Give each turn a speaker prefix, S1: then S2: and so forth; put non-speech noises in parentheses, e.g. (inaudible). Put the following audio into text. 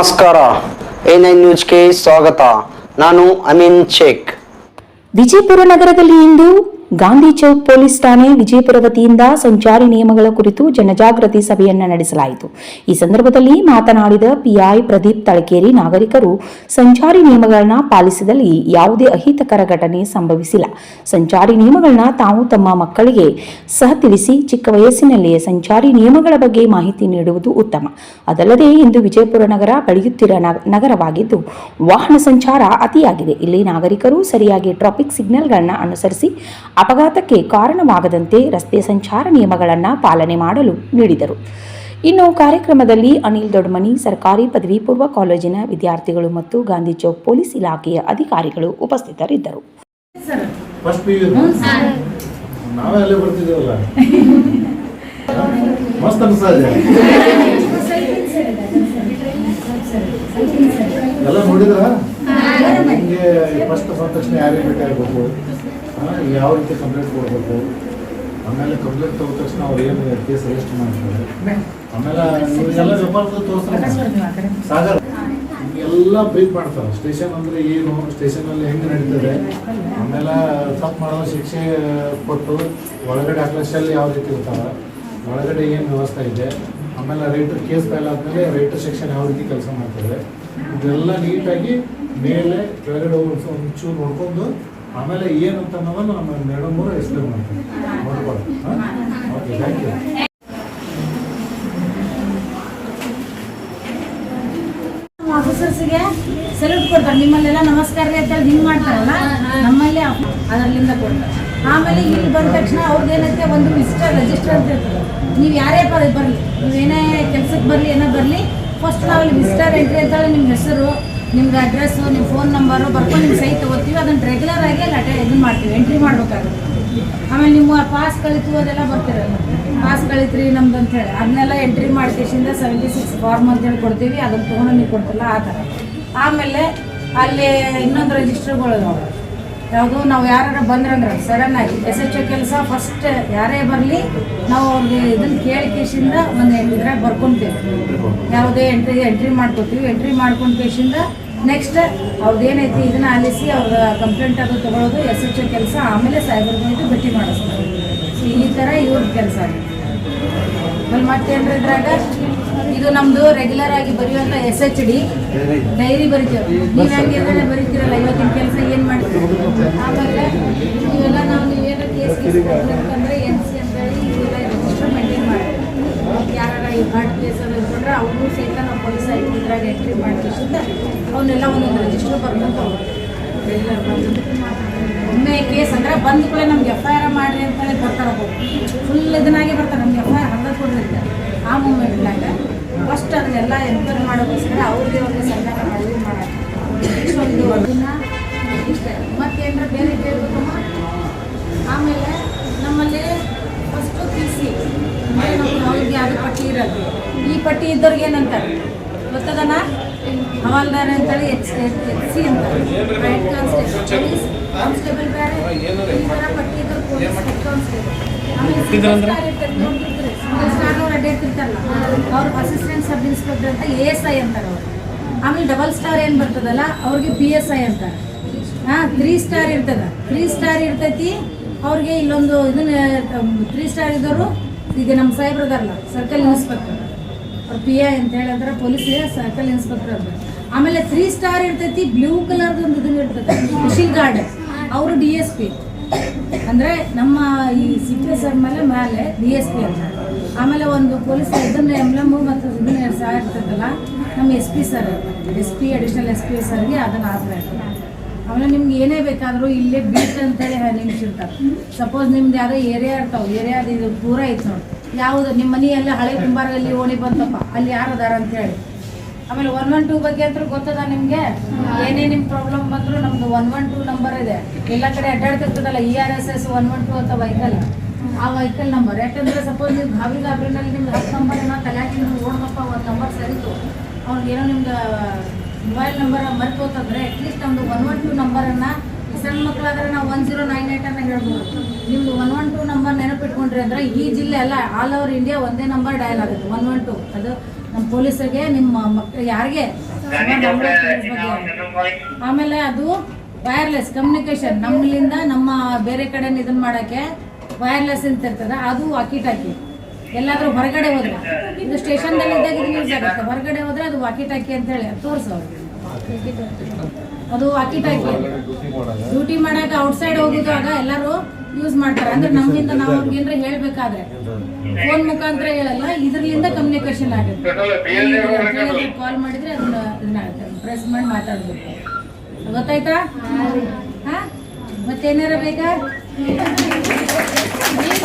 S1: ನಮಸ್ಕಾರ. A nine ನ್ಯೂಸ್ಗೆ ಸ್ವಾಗತ. ನಾನು ಅಮೀನ್ ಶೇಖ್.
S2: ವಿಜಯಪುರ ನಗರದಲ್ಲಿ ಇಂದು ಗಾಂಧಿ ಚೌಕ್ ಪೊಲೀಸ್ ಠಾಣೆ ವಿಜಯಪುರ ವತಿಯಿಂದ ಸಂಚಾರಿ ನಿಯಮಗಳ ಕುರಿತು ಜನಜಾಗೃತಿ ಸಭೆಯನ್ನು ನಡೆಸಲಾಯಿತು. ಈ ಸಂದರ್ಭದಲ್ಲಿ ಮಾತನಾಡಿದ ಪಿಐ ಪ್ರದೀಪ್ ತಳಕೇರಿ, ನಾಗರಿಕರು ಸಂಚಾರಿ ನಿಯಮಗಳನ್ನ ಪಾಲಿಸಿದಲ್ಲಿ ಯಾವುದೇ ಅಹಿತಕರ ಘಟನೆ ಸಂಭವಿಸಿಲ್ಲ. ಸಂಚಾರಿ ನಿಯಮಗಳನ್ನ ತಾವು ತಮ್ಮ ಮಕ್ಕಳಿಗೆ ಸಹ ತಿಳಿಸಿ ಚಿಕ್ಕ ವಯಸ್ಸಿನಲ್ಲಿಯೇ ಸಂಚಾರಿ ನಿಯಮಗಳ ಬಗ್ಗೆ ಮಾಹಿತಿ ನೀಡುವುದು ಉತ್ತಮ. ಅದಲ್ಲದೆ ಇಂದು ವಿಜಯಪುರ ನಗರ ಬೆಳೆಯುತ್ತಿರುವ ನಗ- ನಗರವಾಗಿದ್ದು, ವಾಹನ ಸಂಚಾರ ಅತಿಯಾಗಿದೆ. ಇಲ್ಲಿ ನಾಗರಿಕರು ಸರಿಯಾಗಿ ಟ್ರಾಫಿಕ್ ಸಿಗ್ನಲ್ಗಳನ್ನು ಅನುಸರಿಸಿ ಅಪಘಾತಕ್ಕೆ ಕಾರಣವಾಗದಂತೆ ರಸ್ತೆ ಸಂಚಾರ ನಿಯಮಗಳನ್ನು ಪಾಲನೆ ಮಾಡಲು ನೀಡಿದರು ಇನ್ನು ಕಾರ್ಯಕ್ರಮದಲ್ಲಿ ಅನಿಲ್ ದೊಡ್ಮನಿ ಸರ್ಕಾರಿ ಪದವಿ ಪೂರ್ವ ಕಾಲೇಜಿನ ವಿದ್ಯಾರ್ಥಿಗಳು ಮತ್ತು ಗಾಂಧಿ ಚೌಕ್ ಪೊಲೀಸ್ ಇಲಾಖೆಯ ಅಧಿಕಾರಿಗಳು ಉಪಸ್ಥಿತರಿದ್ದರು
S3: ಎಲ್ಲ ನೋಡಿದ್ರ ನಿಮಗೆ ಫಸ್ಟ್ ಬಂದ ತಕ್ಷಣ ಯಾರೇ ಭೇಟಿ ಆಗ್ಬೇಕು ಯಾವ ರೀತಿ ಕಂಪ್ಲೇಂಟ್ ಕೊಡಬೇಕು? ಆಮೇಲೆ ಕಂಪ್ಲೇಂಟ್ ತಗೊಂಡ ತಕ್ಷಣ ಅವ್ರು ಏನು ಕೇಸ್ ರಿಜಿಸ್ಟರ್ ಮಾಡ್ತಾರೆ? ಆಮೇಲೆ ಎಲ್ಲ ವ್ಯಾಪಾರದ ತೋರಿಸ್ತಾರೆ ಸಾಗರ್ ಎಲ್ಲ ಬ್ರೀಫ್ ಮಾಡ್ತಾರೆ. ಸ್ಟೇಷನ್ ಅಂದ್ರೆ ಏನು? ಸ್ಟೇಷನ್ ಅಲ್ಲಿ ಹೆಂಗೆ ನಡೀತದೆ? ಆಮೇಲೆ ತಪ್ಪು ಮಾಡೋ ಶಿಕ್ಷೆ ಕೊಟ್ಟು ಒಳಗಡೆ ಅಕ್ಲಕ್ಷಲ್ಲಿ ಯಾವ ರೀತಿ ಇರ್ತಾವೆ? ಒಳಗಡೆ ಏನು ವ್ಯವಸ್ಥೆ ಇದೆ? ಆಮೇಲೆ ರೈಟರ್ ಕೇಸ್ ಫೈಲ್ ಆದ್ಮೇಲೆ ರೈಟರ್ ಸೆಕ್ಷನ್ ಯಾವ ರೀತಿ ಕೆಲಸ ಮಾಡ್ತದೆ ಇದೆಲ್ಲ ನೀಟಾಗಿ ಮೇಲೆ ಕೆಳಗಡೆ ಹೋಗಿ ನೋಡ್ಕೊಂಡು ಆಮೇಲೆ ಏನು ಅಂತ ಅನ್ನೋದನ್ನ ನಮ್ಮ ಮೇಡಮ್ ಅವರು ಎಕ್ಸ್ಪ್ಲೇನ್ ಮಾಡ್ತೀವಿ ನೋಡ್ಕೊಳ್ಳಿ ಓಕೆ ಥ್ಯಾಂಕ್ ಯು
S4: ಸಲ್ಯೂಟ್ ಕೊಡ್ತಾರೆ. ನಿಮ್ಮಲ್ಲೆಲ್ಲ ನಮಸ್ಕಾರ ರೀ ಅಂತೇಳಿ ಹಿಂಗೆ ಮಾಡ್ತಾರಲ್ಲ? ನಮ್ಮಲ್ಲಿ ಅದರಲ್ಲಿಂದ ಕೊಡ್ತಾರೆ. ಆಮೇಲೆ ಇಲ್ಲಿ ಬಂದ ತಕ್ಷಣ ಅವ್ರದ್ದು ಏನಂತೆ? ಒಂದು ಮಿಸ್ಟರ್ ರಿಜಿಸ್ಟರ್ ಅಂತ ಇರ್ತದೆ ನೀವು ಯಾರೇ ಬರಲಿ. ನೀವೇನೇ ಕೆಲ್ಸಕ್ಕೆ ಬರಲಿ, ಏನೋ ಬರಲಿ ಫಸ್ಟ್ ನಾವಲ್ಲಿ ವಿಸಿಟರ್ ಎಂಟ್ರಿ ಅಂತೇಳಿ ನಿಮ್ಮ ಹೆಸರು ನಿಮ್ದು ಅಡ್ರೆಸ್ಸು ನಿಮ್ಮ ಫೋನ್ ನಂಬರು ಬರ್ಕೊಂಡು ನಿಮ್ಮ ಸಹಿ ತಗೋತೀವಿ. ಅದನ್ನು ರೆಗ್ಯುಲರ್ ಆಗಿ ಅಲ್ಲಿ ಅಟೆ ಇದನ್ನ ಮಾಡ್ತೀವಿ. ಎಂಟ್ರಿ ಮಾಡ್ಬೇಕಾಗುತ್ತೆ. ಆಮೇಲೆ ನಿಮ್ಮ ಪಾಸ್ ಕಳಿತು ಅದೆಲ್ಲ ಬರ್ತಿರಲ್ಲ. ಪಾಸ್ ಕಳಿತ್ರಿ ನಮ್ದು ಅಂತ ಹೇಳಿ. ಅದನ್ನೆಲ್ಲ ಎಂಟ್ರಿ ಮಾಡ್ತೀಸಿಂದ ಸೆವೆಂಟಿ ಸಿಕ್ಸ್ ಫಾರ್ಮ್ ಅಂತೇಳಿ ಕೊಡ್ತೀವಿ. ಅದನ್ನು ತೊಗೊಂಡು ನೀವು ಕೊಡ್ತಿಲ್ಲ, ಆ ಥರ. ಆಮೇಲೆ ಅಲ್ಲಿ ಇನ್ನೊಂದು ರಿಜಿಸ್ಟರ್ಗಳು ಯಾವುದು, ನಾವು ಯಾರು ಬಂದ್ರಂದ್ರೆ ಸಡನ್ ಆಗಿ ಎಸ್ ಎಚ್ ಒ ಕೆಲಸ ಫಸ್ಟ್ ಯಾರೇ ಬರಲಿ, ನಾವು ಅವ್ರಿಗೆ ಇದನ್ನ ಕೇಳಿಕೆಸಿಂದ ಒಂದು ಇದ್ರಾಗ ಬರ್ಕೊಂತೀವಿ. ಯಾವುದೇ ಎಂಟ್ರಿ ಎಂಟ್ರಿ ಮಾಡ್ಕೊತೀವಿ. ಎಂಟ್ರಿ ಮಾಡ್ಕೊಂಡು ಕೇಸಿಂದ ನೆಕ್ಸ್ಟ್ ಅವ್ರದ್ದು ಏನೈತಿ ಇದನ್ನ ಆಲಿಸಿ ಅವ್ರ ಕಂಪ್ಲೇಂಟ್ ಅದು ತಗೊಳ್ಳೋದು ಎಸ್ ಎಚ್ ಒ ಕೆಲಸ, ಆಮೇಲೆ ಸೈಬರ್ ಬಂದು ಭೇಟಿ ಮಾಡಿಸ್ತಾರೆ ಈ ಥರ ಇವ್ರ ಕೆಲಸ. ಆಗಿದೆ ಆಮೇಲೆ ಮತ್ತೇನ್ರಿ ಇದ್ರಾಗ? ಇದು ನಮ್ದು ರೆಗ್ಯುಲರ್ ಆಗಿ ಬರೆಯುವಂತ ಎಸ್ ಎಚ್ ಡಿ ಡೈರಿ ಬರಿತೀವಿ. ನೀವು ಹೆಂಗೆ ಬರೀತೀರಲ್ಲ ಇವತ್ತಿನ ಕೆಲಸ ಏನು ಮಾಡ್ತೀವಿ ಆಮೇಲೆ ಇವೆಲ್ಲ ನಾವು ನೀವೇನೋ ಕೇಸ್ ಗೀಸ್ ಕೊಡ್ಬೇಕಂದ್ರೆ ಎನ್ ಸಿ ಅಂತೇಳಿ ಇವೆಲ್ಲ ರಿಜಿಸ್ಟರ್ ಮೇಂಟೈನ್ ಮಾಡಿ ಯಾರ ಈ ಹಾರ್ಟ್ ಕೇಸ್ ಅದು ಇಟ್ಕೊಂಡ್ರೆ ಅವನು ಸಹಿತ ನಾವು ಪೊಲೀಸ್ ಇದ್ರಾಗ ಎಂಟ್ರಿ ಮಾಡ್ಕಿಸಿಂದ ಅವನ್ನೆಲ್ಲ ಒಂದೊಂದು ರಿಜಿಸ್ಟರ್ ಬರ್ಕೊಂಡು ರೆಗ್ಯುಲರ್ ಒಮ್ಮೆ ಕೇಸ್ ಅಂದ್ರೆ ಬಂದ ಕೂಡ ನಮ್ಗೆ ಎಫ್ ಐ ಆರ್ ಮಾಡ್ರಿ ಅಂತೇಳಿ ಬರ್ತಾರೆ ಫುಲ್ ಇದನ್ನಾಗಿ ಬರ್ತಾರೆ. ನಮ್ಗೆ ಎಫ್ ಐ ಆರ್ ಹಂಗ ಕೊಡ್ಲಿಕ್ಕೆ ಆ ಮೂಮೆಂಟ್ನಾಗ ಫಸ್ಟ್ ಅದನ್ನೆಲ್ಲ ಎನ್ಕ್ವೈರಿ ಮಾಡೋಕ್ಕೋಸ್ಕರ ಅವ್ರಿಗೆ ಒಂದು ಸಂಘಟನೆ ಮಾಡಿ ಮಾಡೋದು ಇಷ್ಟೊಂದು ಅದನ್ನ ಇಷ್ಟೇ. ಮತ್ತೇನ್ರ ಬೇರೆ ಕೇಳಬೇಕಮ್ಮ? ಆಮೇಲೆ ನಮ್ಮಲ್ಲಿ ಫಸ್ಟು ಪಿ ಸಿ ಅವ್ರಿಗೆ ಯಾವ ಪಟ್ಟಿ ಇರೋದು ಈ ಪಟ್ಟಿ ಇದ್ದವ್ರಿಗೆ ಏನಂತಾರೆ? ಗೊತ್ತದನ? ಹವಾಲ್ದಾರ ಅಂತೇಳಿ ಎಚ್ ಎಚ್ ಸಿ ಅಂತ ರೈಟ್ ಕಾನ್ಸ್ಟೇಬಲ್ ಕಾನ್ಸ್ಟೇಬಲ್ ಬೇರೆ. ಈ ಥರ ಪಟ್ಟಿ ಇದ್ದರು ಪೊಲೀಸ್ ಕಾನ್ಸ್ಟೇಬಲ್ ಆಮೇಲೆ ಸ್ಟಾರ್ನವ್ರು ಅಡ್ಡಾಡ್ತಿರ್ತಾರಲ್ಲ ಅವ್ರು ಅಸಿಸ್ಟೆಂಟ್ ಸಬ್ ಇನ್ಸ್ಪೆಕ್ಟರ್ ಅಂತ ಎ ಎಸ್ ಐ ಅಂತಾರೆ ಅವರು. ಆಮೇಲೆ ಡಬಲ್ ಸ್ಟಾರ್ ಏನು ಬರ್ತದಲ್ಲ, ಅವ್ರಿಗೆ ಪಿ ಎಸ್ ಐ ಅಂತಾರೆ. ಹಾಂ ತ್ರೀ ಸ್ಟಾರ್ ಇರ್ತದ. ತ್ರೀ ಸ್ಟಾರ್ ಇರ್ತೈತಿ, ಅವ್ರಿಗೆ ಇಲ್ಲೊಂದು ಇದನ್ನ ತ್ರೀ ಸ್ಟಾರ್ ಇದ್ದವರು ಇದು ನಮ್ಮ ಸಾಹೇಬ್ರು ಅದಾರಲ್ಲ ಸರ್ಕಲ್ ಇನ್ಸ್ಪೆಕ್ಟರ್ ಅವ್ರು ಪಿ ಐ ಅಂತ ಹೇಳಿದ್ರೆ ಪೊಲೀಸಿಗೆ ಸರ್ಕಲ್ ಇನ್ಸ್ಪೆಕ್ಟರ್ ಅಂತ. ಆಮೇಲೆ ತ್ರೀ ಸ್ಟಾರ್ ಇರ್ತೈತಿ ಬ್ಲೂ ಕಲರ್ದು ಒಂದು ಇದನ್ನ ಇರ್ತೈತಿ ಫಿಶಿಂಗ್ ಗಾರ್ಡ್ ಅವರು ಡಿ ಎಸ್ ಪಿ ಅಂದರೆ ನಮ್ಮ ಈ ಸಿ ಸರ್ ಮೇಲೆ ಮೇಲೆ ಡಿ ಎಸ್ ಪಿ ಅಂತ ಆಮೇಲೆ ಒಂದು ಪೊಲೀಸ್ ಇದನ್ನ ಎಂಬ್ಲಮು ಮತ್ತು ಇದನ್ನ ಸಹ ಇರ್ತದಲ್ಲ ನಮ್ಮ S P sir, S P additional S P ಸರ್ಗೆ ಅದನ್ನು ಇರ್ತದೆ ಆಮೇಲೆ ನಿಮ್ಗೆ ಏನೇ ಬೇಕಾದರೂ ಇಲ್ಲೇ ಬೀಟ್ ಅಂತೇಳಿ ನಿಮ್ಸಿರ್ತಾರೆ ಸಪೋಸ್ ನಿಮ್ದು ಯಾವುದೋ ಏರಿಯಾ ಇರ್ತಾವೆ ಏರಿಯಾದ ಇದು ಪೂರ ಇತ್ತು ನೋಡಿ. ಯಾವುದು ನಿಮ್ಮ ಮನೆಯಲ್ಲ ಹಳೆ ಕುಂಬಾರಲ್ಲಿ ಓಣಿ ಬಂತಪ್ಪ, ಅಲ್ಲಿ ಯಾರು ಅದಾರ ಅಂತೇಳಿ. ಆಮೇಲೆ ಒನ್ ಒನ್ ಟೂ ಬಗ್ಗೆ ಅಂತೂ ಗೊತ್ತದ ನಿಮಗೆ? ಏನೇ ನಿಮ್ಮ ಪ್ರಾಬ್ಲಮ್ ಬಂದರೂ ನಮ್ದು ಒನ್ ಒನ್ ಟೂ ನಂಬರ್ ಇದೆ. ಎಲ್ಲ ಕಡೆ ಅಡ್ಡಾಡ್ತಿರ್ತದಲ್ಲ E R S S one one two ಅಂತ ವೆಹಿಕಲ್ ಆ ವೆಹಿಕಲ್ ನಂಬರ್ ಯಾಕಂದ್ರೆ ಸಪೋಸ್ ನೀವು ಗಾಬರಿ ಗಾಬರಿನಲ್ಲಿ ನಿಮ್ದು ಹತ್ತು ನಂಬರ್ ಏನೋ ತಲೆಯಾಗಿ ನೀವು ನೋಡ್ದಪ್ಪ ಒಂದು ನಂಬರ್ ಸರಿತು. ಅವ್ನಿಗೆ ಏನೋ ನಿಮ್ದು ಮೊಬೈಲ್ ನಂಬರ್ ಮರೆತೋತಂದ್ರೆ ಅಟ್ಲೀಸ್ಟ್ ನಮ್ದು ಒನ್ ಒನ್ ಟು ನಂಬರನ್ನು ಸಣ್ಣ ಮಕ್ಕಳಾದ್ರೆ ನಾವು ಒನ್ ಜೀರೋ ನೈನ್ ಏಟ್ ಅನ್ನ ಹೇಳ್ಬೋದು. ನಿಮ್ದು ಒನ್ ಒನ್ ಟು ನಂಬರ್ ನೆನಪಿಟ್ಕೊಂಡ್ರಿ ಅಂದ್ರೆ ಈ ಜಿಲ್ಲೆ ಅಲ್ಲ ಆಲ್ ಓವರ್ ಇಂಡಿಯಾ ಒಂದೇ ನಂಬರ್ ಡಯಲ್ ಆಗುತ್ತೆ ಒನ್ ಒನ್ ಟು ಅದು ನಮ್ಮ ಪೊಲೀಸರಿಗೆ ನಿಮ್ಮ ಮಕ್ಕಳು ಯಾರಿಗೆ. ಆಮೇಲೆ ಅದು ವೈರ್ಲೆಸ್ ಕಮ್ಯುನಿಕೇಶನ್ ನಮ್ಮಲ್ಲಿಂದ ನಮ್ಮ ಬೇರೆ ಕಡೆ ಇದನ್ನ ಮಾಡಕ್ಕೆ ವೈರ್ಲೆಸ್ ಅಂತ ಇರ್ತದೆ, ಅದು ವಾಕಿ ಟಾಕಿ ಎಲ್ಲಾದರೂ ಹೊರಗಡೆ ಹೋದ್ರೆ, ಇದು ಸ್ಟೇಷನ್ದಲ್ಲಿ ಇದ್ದಾಗ ಇದು ಯೂಸ್ ಆಗುತ್ತೆ. ಹೊರಗಡೆ ಹೋದ್ರೆ ಅದು ವಾಕಿ ಟಾಕಿ ಅಂತ ಹೇಳಿ ತೋರಿಸು ಅದು ವಾಕಿ ಟಾಕಿ ಡ್ಯೂಟಿ ಮಾಡಕ್ಕೆ ಔಟ್ಸೈಡ್ ಹೋಗಿದ್ದಾಗ ಎಲ್ಲರೂ ಯೂಸ್ ಮಾಡ್ತಾರೆ. ಅಂದ್ರೆ ನಮ್ಮಿಂದ ನಾವು ಏನಾರ ಹೇಳ್ಬೇಕಾದ್ರೆ ಫೋನ್ ಮುಖಾಂತರ ಹೇಳಲ್ಲ ಇದ್ರಲಿಂದ ಕಮ್ಯುನಿಕೇಶನ್ ಆಗುತ್ತೆ. ಕಾಲ್ ಮಾಡಿದ್ರೆ ಅದನ್ನ ಇದನ್ನಾಗುತ್ತೆ ಪ್ರೆಸ್ ಮಾಡಿ ಮಾತಾಡ್ಬೇಕು. ಗೊತ್ತಾಯ್ತಾ? ಹಾ? ಮತ್ತೇನಾರ ಬೇಕಾ? Thank (laughs) you.